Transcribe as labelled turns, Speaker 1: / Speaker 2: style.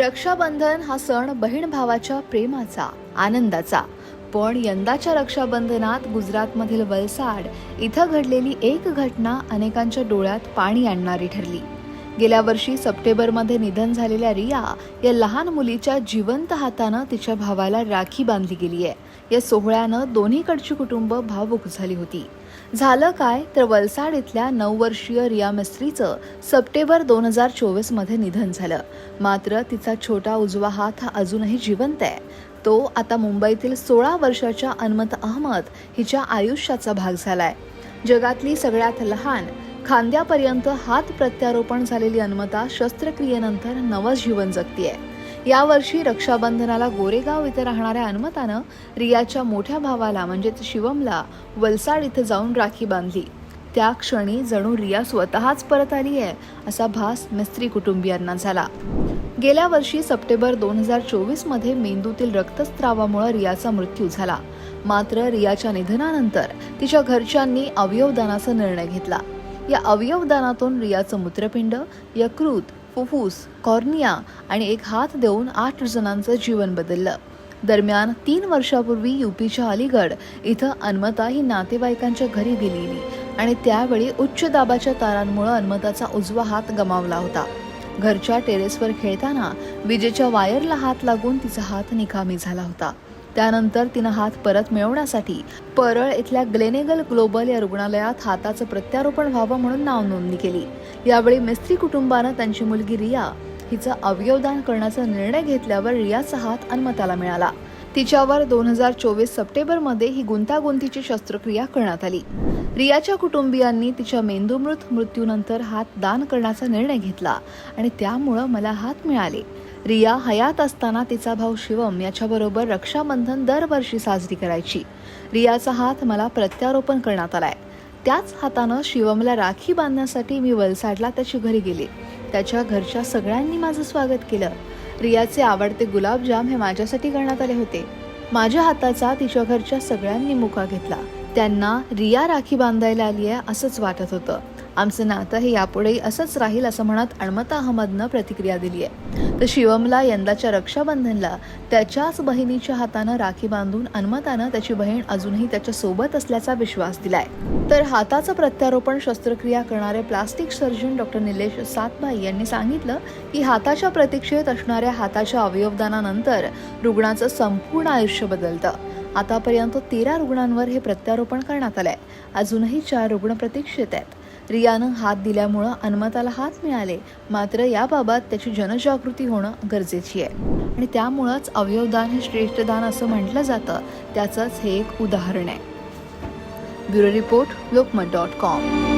Speaker 1: रक्षाबंधन हा सण बहीण भावाच्या प्रेमाचा आनंदाचा. पण यंदाच्या रक्षाबंधनात गुजरातमधील वलसाड इथं घडलेली एक घटना अनेकांच्या डोळ्यात पाणी आणणारी ठरली. गेल्या वर्षी सप्टेंबरमध्ये निधन झालेल्या रिया या लहान मुलीच्या जिवंत हातानं तिच्या भावाला राखी बांधली गेली आहे या सोहळ्यानं दोन्हीकडची कुटुंब भावुक झाली होती. झालं काय तर वलसाड इथल्या नऊ वर्षीय रिया मिस्त्रीचं सप्टेंबर दोन हजार चोवीसमध्ये निधन झालं. मात्र तिचा छोटा उजवा हात हा अजूनही जिवंत आहे. तो आता मुंबईतील सोळा वर्षाच्या अनमत अहमद हिच्या आयुष्याचा भाग झालाय. जगातली सगळ्यात लहान खांद्यापर्यंत हात प्रत्यारोपण झालेली अनमता शस्त्रक्रियेनंतर नवं जीवन जगतीये. यावर्षी रक्षाबंधनाला गोरेगाव इथं राहणाऱ्या अनुमतानं रियाच्या मोठ्या भावाला म्हणजेच शिवमला वलसाड इथं जाऊन राखी बांधली. त्या क्षणी जणू रिया स्वतःच परत आली आहे असा भास मिस्त्री कुटुंबियांना झाला. गेल्या वर्षी सप्टेंबर दोन हजार चोवीसमध्ये मेंदूतील रक्तस्त्रावामुळे रियाचा मृत्यू झाला. मात्र रियाच्या निधनानंतर तिच्या घरच्यांनी अवयवदानाचा निर्णय घेतला. या अवयवदानातून रियाचं मूत्रपिंड यकृत फुफ्फुस कॉर्निया आणि एक हात देऊन आठ जणांचं जीवन बदललं. दरम्यान तीन वर्षापूर्वी युपीच्या अलीगड इथं अन्मता ही नातेवाईकांच्या घरी गेलेली आणि त्यावेळी उच्च दाबाच्या तारांमुळे अन्मताचा उजवा हात गमावला होता. घरच्या टेरेसवर खेळताना विजेच्या वायरला हात लागून तिचा हात निकामी झाला होता. त्यानंतर तिनं हात परत मिळवण्यासाठी परळ इथल्या ग्लेनेगल ग्लोबल या रुग्णालयात हाताचं प्रत्यारोपण व्हावं म्हणून नाव नोंदणी केली. यावेळी मिस्त्री कुटुंबानं त्यांची मुलगी रिया हिचं अवयवदान करण्याचा निर्णय घेतल्यावर रियाचा हात अनमताला मिळाला. तिच्यावर दोन हजार चोवीस सप्टेंबरमध्ये ही गुंतागुंतीची शस्त्रक्रिया करण्यात आली. रियाच्या कुटुंबियांनी तिच्या मेंदूमृत मृत्यूनंतर हात दान करण्याचा निर्णय घेतला आणि त्यामुळं मला हात मिळाले. रिया हयात असताना तिचा भाऊ शिवम याच्याबरोबर रक्षाबंधन दरवर्षी साजरी करायची. रियाचा हात मला प्रत्यारोपण करण्यात आलाय. त्याच हातानं शिवमला राखी बांधण्यासाठी मी वलसाडला त्याची घरी गेले. त्याच्या घरच्या सगळ्यांनी माझं स्वागत केलं. रियाचे आवडते गुलाबजाम हे माझ्यासाठी करण्यात आले होते. माझ्या हाताचा तिच्या घरच्या सगळ्यांनी मुका घेतला. त्यांना रिया राखी बांधायला आली आहे असंच वाटत होतं. आमचं नातं हे यापुढेही असंच राहील असं म्हणत अणमता अहमदनं प्रतिक्रिया दिली आहे. तर शिवमला यंदाच्या रक्षाबंधनला त्याच्याच बहिणीच्या हातानं राखी बांधून अनमतानं त्याची बहीण अजूनही त्याच्या सोबत असल्याचा विश्वास दिलाय. तर हाताचं प्रत्यारोपण शस्त्रक्रिया करणारे plastic surgeon doctor Nilesh Satbhai यांनी सांगितलं की हाताच्या प्रतीक्षेत असणाऱ्या हाताच्या अवयवदानानंतर रुग्णाचं संपूर्ण आयुष्य बदलतं. आतापर्यंत तेरा रुग्णांवर हे प्रत्यारोपण करण्यात आलंय. अजूनही चार रुग्ण प्रतीक्षेत आहेत. रियानं हात दिल्यामुळं अनमताला हात मिळाले. मात्र याबाबत त्याची जनजागृती होणं गरजेची आहे. आणि त्यामुळंच अवयवदान हे श्रेष्ठ दान असं म्हटलं जातं. त्याचंच हे एक उदाहरण आहे. Bureau report Lokmat dot com.